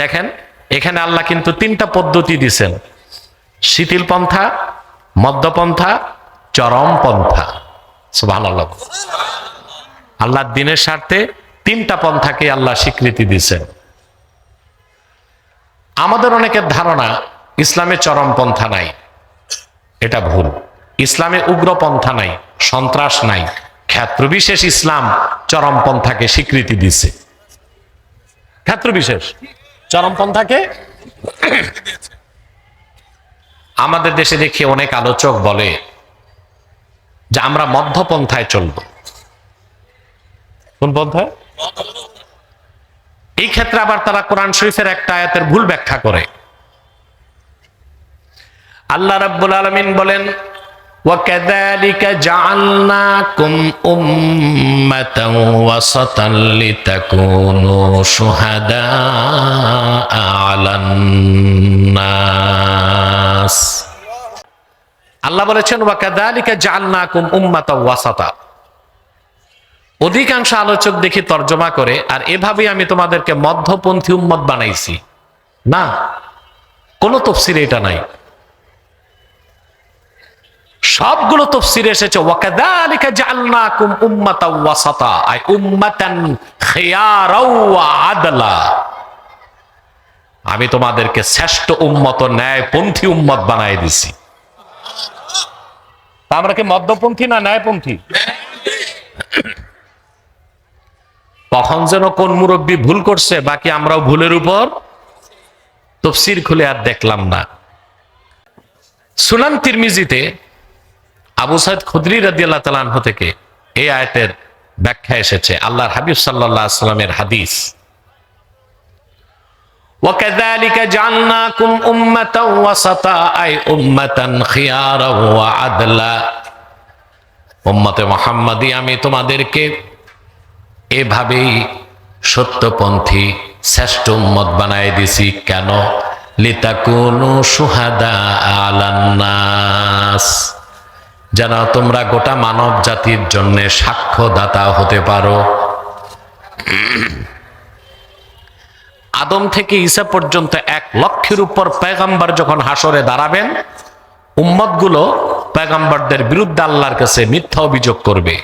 দেখেন, এখানে আল্লাহ কিন্তু তিনটা পদ্ধতি দিছেন। শিথিল পন্থা মধ্যপন্থা চরম পন্থা সুবহান আল্লাহ দিনের স্বার্থে তিনটা পন্থাকে আল্লাহ স্বীকৃতি দিছেন। আমাদের অনেকের ধারণা, ইসলামে চরম পন্থা নাই। এটা ভুল। ইসলামে উগ্র পন্থা নাই, সন্ত্রাস নাই। ক্ষেত্রবিশেষ ইসলাম চরম পন্থাকে স্বীকৃতি দিছে। ক্ষেত্রবিশেষ। চরম পন্থাকে? আমাদের দেশে দেখি অনেক আলোচক বলে যে আমরা মধ্যপন্থায় চলব। কোন পন্থায়? এই ক্ষেত্রে আবার তারা কোরআন শরীফের একটা আয়াতের ভুল ব্যাখ্যা করে। আল্লাহ রাব্বুল আলামিন বলেন وكذلك جعلناكم أمة وسطا لتكونوا شهداء على الناس আল্লাহ বলেছেন ওয়াকাদালিকা জাআলনাকুম উম্মাতাও ওয়াসাতা অধিকাংশ আলোচক দেখি তর্জমা করে আর এভাবেই আমি তোমাদেরকে মধ্যপন্থী উম্মত বানাইছি না কোন তফসিরে এটা নাই সবগুলো তফসির এসেছে। আমি তোমাদেরকে শ্রেষ্ঠ উম্মত ন্যায়পন্থী উম্মত বানাই দিছি। আমরা কি মধ্যপন্থী না ন্যায়পন্থী? কখন যেন কোন মুরব্বী ভুল করছে, বাকি আমরাও ভুলের উপর তফসির খুলে আর দেখলাম না। সুনান তিরমিজিতে আবু সাইদ খুদরি রাদি আল্লাহ তালাহ থেকে এই আয়তের ব্যাখ্যা এসেছে আল্লাহর হাবিব সাল্লাহ সাল্লামের হাদিস وكذلك جعلناكم أمة وسطا أي أمة خيارا وعدلا উম্মতে মোহাম্মদী আমি তোমাদেরকে এভাবেই সত্যপন্থী শ্রেষ্ঠ উম্মত বানাই দিছি কেন লিতাকুনু সুহাদা আলান্নাস যেন তোমরা গোটা মানব জাতির জন্য সাক্ষ্যদাতা হতে পারো। আদম থেকে ঈসা পর্যন্ত এক লক্ষের উপর পেগাম্বার যখন হাসরে দাঁড়াবেন, উম্মতগুলো পেগাম্বারদের বিরুদ্ধে আল্লাহর কাছে মিথ্যা অভিযোগ করবে।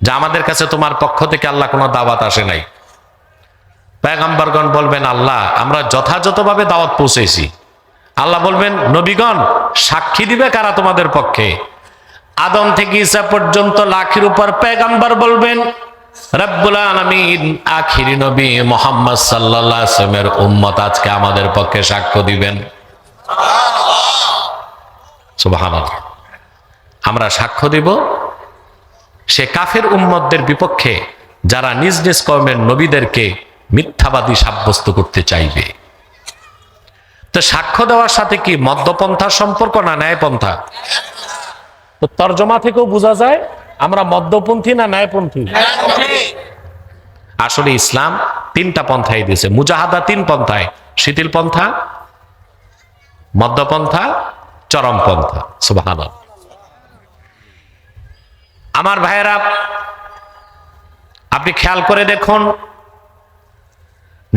যে আমাদের কাছে তোমার পক্ষ থেকে আল্লাহ কোনো দাওয়াত আসে নাই। পেগাম্বারগণ বলবেন, আল্লাহ, আমরা যথাযথভাবে দাওয়াত পৌঁছেছি। আল্লাহ বলবেন, নবীগণ, সাক্ষী দিবে কারা তোমাদের পক্ষে? আদম থেকে ঈসা পর্যন্ত লাখের উপর পেগাম্বার বলবেন, রব্বুল আলামিন, আখিরি মোহাম্মদ আলাইহি উম্মত আজকে আমাদের পক্ষে সাক্ষ্য দিবেন। আমরা সাক্ষ্য দিব, সে কাফের উম্মতদের বিপক্ষে যারা নিজ নিজ কর্মের নবীদেরকে মিথ্যাবাদী সাব্যস্ত করতে চাইবে। তো সাক্ষ্য দেওয়ার সাথে কি মধ্যপন্থার সম্পর্ক না ন্যায়পন্থা? তর্জমা থেকেও বোঝা যায়, আমরা মদ্যপন্থী না ন্যায়পন্থী? আসলে ইসলাম তিনটা পন্থায় দিয়েছে। মুজাহাদা তিন পন্থায়। শিথিল পন্থা, মদ্যপন্থা, চরম পন্থা। সুবাহ আমার ভাইয়েরা, আপনি খেয়াল করে দেখুন,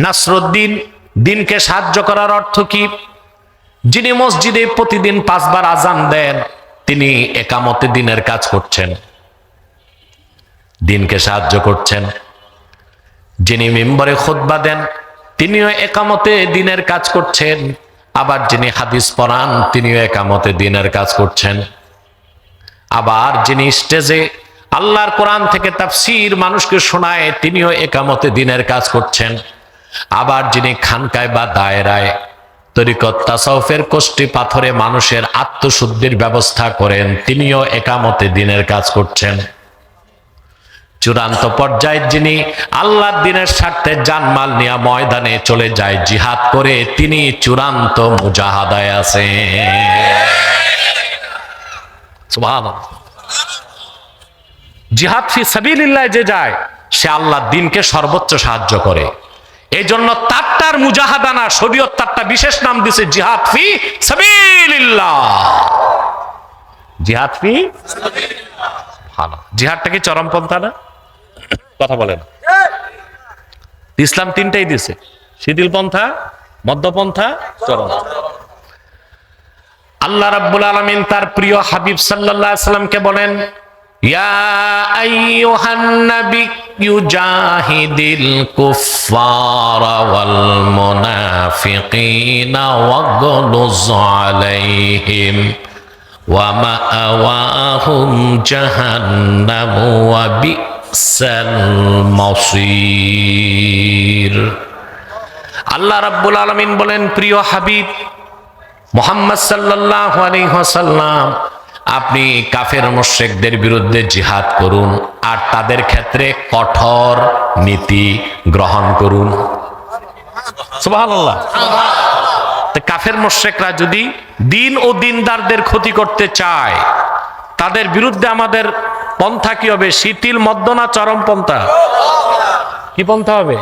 নাসরুদ্দিন দিনকে সাহায্য করার অর্থ কি? যিনি মসজিদে প্রতিদিন পাঁচবার আজান দেন, তিনি একামতে দিনের কাজ করছেন। দিনকে সাহায্য করছেন। যিনি মেম্বরে খোদবা দেন, তিনিও একামতে দিনের কাজ করছেন। আবার যিনি হাদিস পড়ান, তিনিও একামতে দিনের কাজ করছেন। আবার যিনি স্টেজে আল্লাহর কোরআন থেকে তাফসির মানুষকে শোনায়, তিনিও একামতে দিনের কাজ করছেন। আবার যিনি খানকায় বা দায়রায়, তরিকত তাসাউফের কোষ্ঠী পাথরে মানুষের আত্মশুদ্ধির ব্যবস্থা করেন, তিনিও একামতে দিনের কাজ করছেন। চূড়ান্ত পর্যায়ে যিনি আল্লাহর দিনের স্বার্থে জানমাল নিয়ে ময়দানে চলে যায় জিহাদ করে, তিনি চূড়ান্ত মুজাহাদায় আছেন। জিহাদ ফি সাবিলিল্লাহ যে যায়, সে আল্লাহ দিনকে সর্বোচ্চ সাহায্য করে। এই জন্য তারটার মুজাহাদানা, শরীয়ত তারটা বিশেষ নাম দিছে জিহাদ ফি সাবিলিল্লাহ। জিহাদ ফি ভালো। জিহাদটা কি চরমপন্থা না? কথা বলেন। ইসলাম তিনটাই দিছে। শিথিল পন্থা মধ্যপন্থা চরম আল্লাহ রাব্বুল আলামিন তার প্রিয় হাবিব সাল্লাল্লাহু আলাইহি সাল্লামকে বলেন আল্লাহ রাব্বুল আলামিন বলেন প্রিয় হাবিব মোহাম্মদ সাল্লাহ আলাইসাল্লাম আপনি কাফের মোশেকদের বিরুদ্ধে জিহাদ করুন আর তাদের ক্ষেত্রে কঠোর নীতি গ্রহণ করুন। কাফের মোশেকরা যদি দিন ও দিনদারদের ক্ষতি করতে চায়, তাদের বিরুদ্ধে আমাদের পন্থা কি হবে? শিথিল মদ্য না চরম পন্থা। কি পন্থা হবে?